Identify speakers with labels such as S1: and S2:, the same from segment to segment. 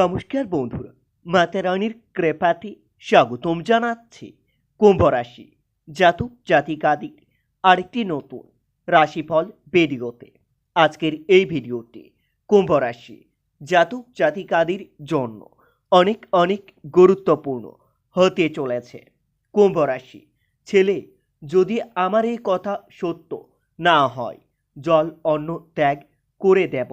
S1: নমস্কার বন্ধুরা, মাতা রানীর কৃপাতে স্বাগতম জানাচ্ছি কুম্ভ রাশি জাতক জাতিকাদির আরেকটি নতুন রাশিফল ভিডিওতে আজকের এই ভিডিওটি কুম্ভ রাশি জাতক জাতিকাদির জন্য অনেক অনেক গুরুত্বপূর্ণ হতে চলেছে। কুম্ভ রাশি ছেলে, যদি আমার এই কথা সত্য না হয়, জল অন্ন ত্যাগ করে দেব।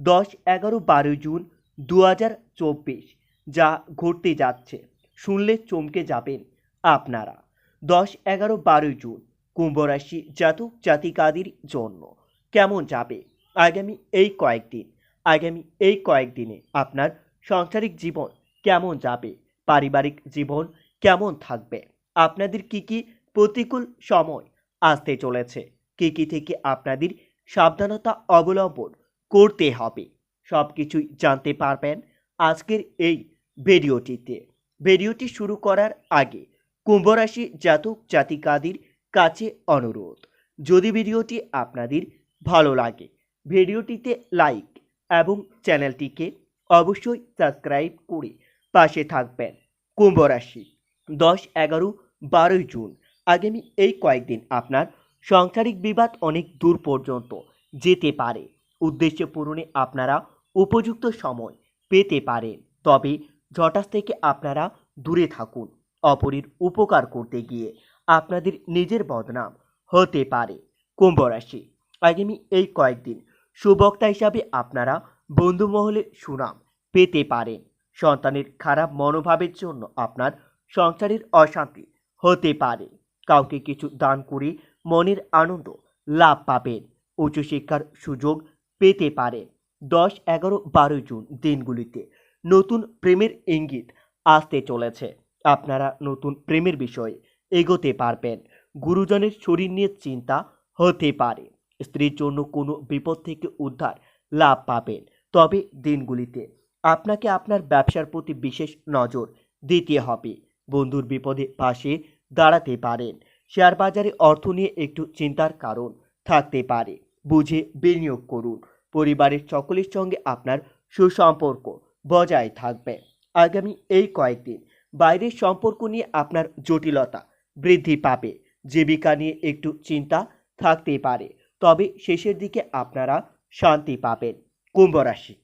S1: দশ এগারো বারো জুন দু হাজার চব্বিশ, যা ঘটতে যাচ্ছে। শুনলে চমকে যাবেন আপনারা। দশ এগারো বারোই জুন, কুম্ভ রাশি জাতক জাতিকাদের জন্য কেমন যাবে? আগামী এই কয়েকদিন, আগামী এই কয়েকদিনে আপনার সাংসারিক জীবন কেমন যাবে? পারিবারিক জীবন কেমন থাকবে? আপনাদের কি কি প্রতিকূল সময় আসতে চলেছে? কি কি থেকে আপনাদের সাবধানতা অবলম্বন করতে হবে? সব কিছুই জানতে পারবেন আজকের এই ভিডিওটিতে। ভিডিওটি শুরু করার আগে কুম্ভ রাশি জাতক জাতিকাদের কাছে অনুরোধ, যদি ভিডিওটি আপনাদের ভালো লাগে, ভিডিওটিতে লাইক এবং চ্যানেলটিকে অবশ্যই সাবস্ক্রাইব করে পাশে থাকবেন। কুম্ভ রাশি দশ, এগারো, বারোই জুন, আগামী এই কয়েকদিন আপনার সাংসারিক বিবাদ অনেক দূর পর্যন্ত যেতে পারে। উদ্দেশ্য পূরণে আপনারা উপযুক্ত সময় পেতে পারেন তবে জটাস থেকে আপনারা দূরে থাকুন, অপরের উপকার করতে গিয়ে আপনাদের নিজের বদনাম হতে পারে। কুম্ভ রাশি, আগামী এই কয়েকদিন সুবক্তা হিসাবে আপনারা বন্ধুমহলে সুনাম পেতে পারেন। সন্তানের খারাপ মনোভাবের জন্য আপনার সংসারের অশান্তি হতে পারে। কাউকে কিছু দান করে মনের আনন্দ লাভ পাবেন। উচ্চশিক্ষার সুযোগ পেতে পারেন। দশ এগারো বারো জুন দিনগুলিতে নতুন প্রেমের ইঙ্গিত আসতে চলেছে। আপনারা নতুন প্রেমের বিষয়ে এগোতে পারবেন। গুরুজনের শরীর নিয়ে চিন্তা হতে পারে। স্ত্রীর জন্য কোনো বিপদ থেকে উদ্ধার লাভ পাবেন। তবে দিনগুলিতে আপনাকে আপনার ব্যবসার প্রতি বিশেষ নজর দিতে হবে। বন্ধুর বিপদে পাশে দাঁড়াতে পারেন। শেয়ার বাজারে অর্থ নিয়ে একটু চিন্তার কারণ থাকতে পারে। বুঝে বিনিয়োগ করুন। পরিবারের সকলের সঙ্গে আপনার সুসম্পর্ক বজায় থাকবে। আগামী এই কয়েকদিন বাইরের সম্পর্ক নিয়ে আপনার জটিলতা বৃদ্ধি পাবে। জীবিকা নিয়ে একটু চিন্তা থাকতে পারে। তবে শেষের দিকে আপনারা শান্তি পাবেন। কুম্ভ রাশি,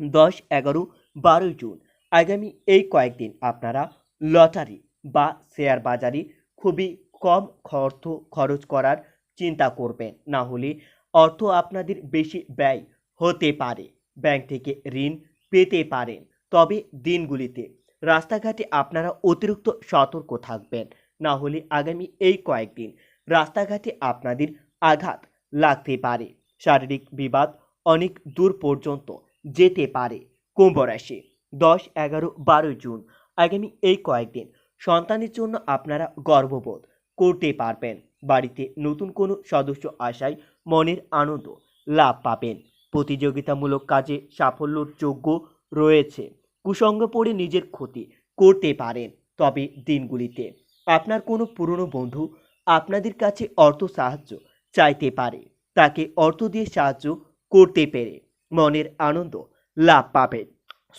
S1: দশ, এগারো, বারো জুন। আগামী এই কয়েকদিন আপনারা লটারি বা শেয়ার বাজারে খুবই কম অর্থ খরচ করার চিন্তা করবেন। না হলে অর্থ আপনাদের বেশি ব্যয় হতে পারে। ব্যাংক থেকে ঋণ পেতে পারেন। তবে দিনগুলিতে রাস্তাঘাটে আপনারা অতিরিক্ত সতর্ক থাকবেন। না হলে আগামী এই কয়েকদিন রাস্তাঘাটে আপনাদের আঘাত লাগতে পারে। শারীরিক বিবাদ অনেক দূর পর্যন্ত যেতে পারে কুম্ভ রাশি। দশ, এগারো, বারো জুন আগামী এই কয়েকদিন সন্তানের জন্য আপনারা গর্ববোধ করতে পারবেন। বাড়িতে নতুন কোনো সদস্য আসায় মনের আনন্দ লাভ পাবেন। প্রতিযোগিতামূলক কাজে সাফল্যর যোগ্য রয়েছে। কুসঙ্গ পড়ে নিজের ক্ষতি করতে পারেন তবে দিনগুলিতে। আপনার কোনো পুরনো বন্ধু আপনাদের কাছে অর্থ সাহায্য চাইতে পারে। তাকে অর্থ দিয়ে সাহায্য করতে পেরে মনের আনন্দ লাভ পাবেন।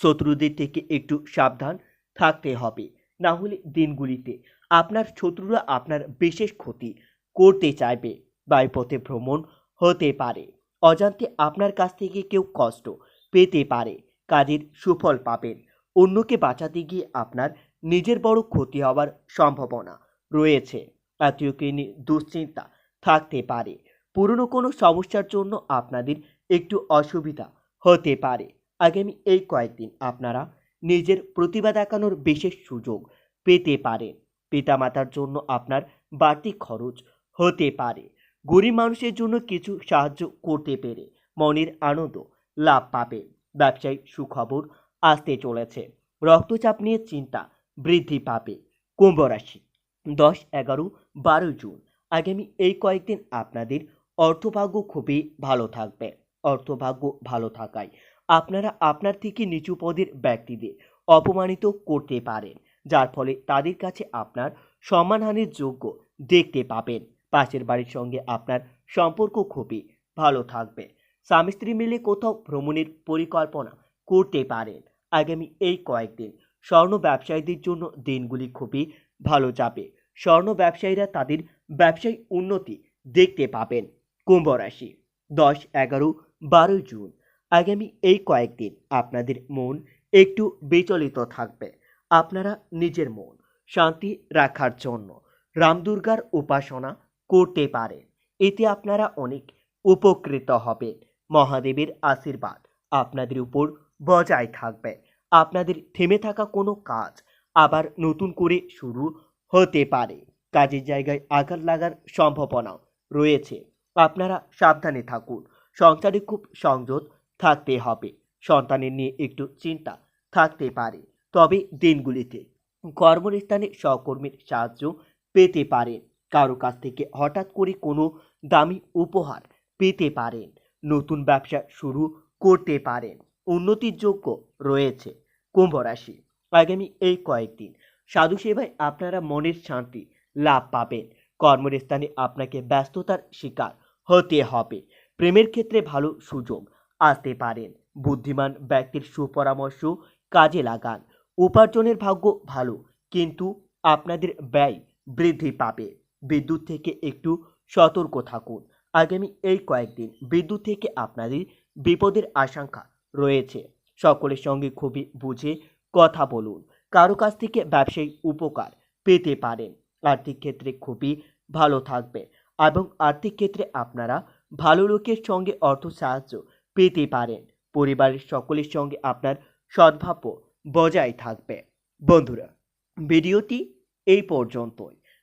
S1: শত্রুদের থেকে একটু সাবধান থাকতে হবে। না হলে দিনগুলিতে আপনার শত্রুরা আপনার বিশেষ ক্ষতি করতে চাইবে বায়ুপথে ভ্রমণ হতে পারে। অজান্তে আপনার কাছ থেকে কেউ কষ্ট পেতে পারে, কাজের সুফল পাবেন। অন্যকে বাঁচাতে গিয়ে আপনার নিজের বড় ক্ষতি হওয়ার সম্ভাবনা রয়েছে। আত্মীয়কে নিয়ে দুশ্চিন্তা থাকতে পারে। পুরনো কোনো সমস্যার জন্য আপনাদের একটু অসুবিধা হতে পারে। আগামী এই কয়েকদিন আপনারা নিজের প্রতিভা দেখানোর বিশেষ সুযোগ পেতে পারেন। পিতামাতার জন্য আপনার বাড়তি খরচ হতে পারে। গরিব মানুষের জন্য কিছু সাহায্য করতে পেরে মনের আনন্দ লাভ পাবে। ব্যবসায়িক সুখবর আসতে চলেছে। রক্তচাপ নিয়ে চিন্তা বৃদ্ধি পাবে কুম্ভ রাশি। দশ, এগারো, বারো জুন। আগামী এই কয়েকদিন আপনাদের অর্থভাগ্য খুবই ভালো থাকবে। অর্থভাগ্য ভালো থাকায় আপনারা আপনার থেকে নিচু পদের ব্যক্তিদের অপমানিত করতে পারেন, যার ফলে তাদের কাছে আপনার সম্মানহানির যোগ্য দেখতে পাবেন। পাশের বাড়ির সঙ্গে আপনার সম্পর্ক খুবই ভালো থাকবে। স্বামী স্ত্রী মিলে কোথাও ভ্রমণের পরিকল্পনা করতে পারেন। আগামী এই কয়েকদিন স্বর্ণ ব্যবসায়ীদের জন্য দিনগুলি খুবই ভালো যাবে। স্বর্ণ ব্যবসায়ীরা তাদের ব্যবসায়িক উন্নতি দেখতে পাবেন কুম্ভ রাশি, দশ, এগারো, বারোই জুন। আগামী এই কয়েকদিন আপনাদের মন একটু বিচলিত থাকবে। আপনারা নিজের মন শান্তি রাখার জন্য রামদুর্গার উপাসনা করতে পারেন এতে আপনারা অনেক উপকৃত হবেন। মহাদেবের আশীর্বাদ আপনাদের উপর বজায় থাকবে। আপনাদের থেমে থাকা কোনো কাজ আবার নতুন করে শুরু হতে পারে। কাজের জায়গায় আঘাত লাগার সম্ভাবনা রয়েছে। আপনারা সাবধানে থাকুন। সংসারে খুব সংযত থাকতে হবে। সন্তানের নিয়ে একটু চিন্তা থাকতে পারে। তবে দিনগুলিতে কর্মস্থানে সহকর্মীর সাহায্য পেতে পারেন। কারও কাছ থেকে হঠাৎ করে কোনো দামি উপহার পেতে পারেন, নতুন ব্যবসা শুরু করতে পারেন, উন্নতির যোগ্য রয়েছে কুম্ভ রাশি। আগামী এই কয়েকদিন সাধু সেবায় আপনারা মনের শান্তি লাভ পাবেন, কর্মস্থানে আপনাকে ব্যস্ততার শিকার হতে হবে, প্রেমের ক্ষেত্রে ভালো সুযোগ আসতে পারেন, বুদ্ধিমান ব্যক্তির সুপরামর্শ কাজে লাগান, উপার্জনের ভাগ্য ভালো, কিন্তু আপনাদের ব্যয় বৃদ্ধি পাবে। বিদ্যুৎ থেকে একটু সতর্ক থাকুন। আগামী এই কয়েকদিন বিদ্যুৎ থেকে আপনাদের বিপদের আশঙ্কা রয়েছে। সকলের সঙ্গে খুবই বুঝে কথা বলুন। কারও কাছ থেকে ব্যবসায়িক উপকার পেতে পারেন। আর্থিক ক্ষেত্রে খুবই ভালো থাকবে এবং আর্থিক ক্ষেত্রে আপনারা ভালো লোকের সঙ্গে অর্থ সাহায্য পেতে পারেন। পরিবারের সকলের সঙ্গে আপনার সদ্ভাব্য বজায় থাকবে। বন্ধুরা, ভিডিওটি এই পর্যন্তই।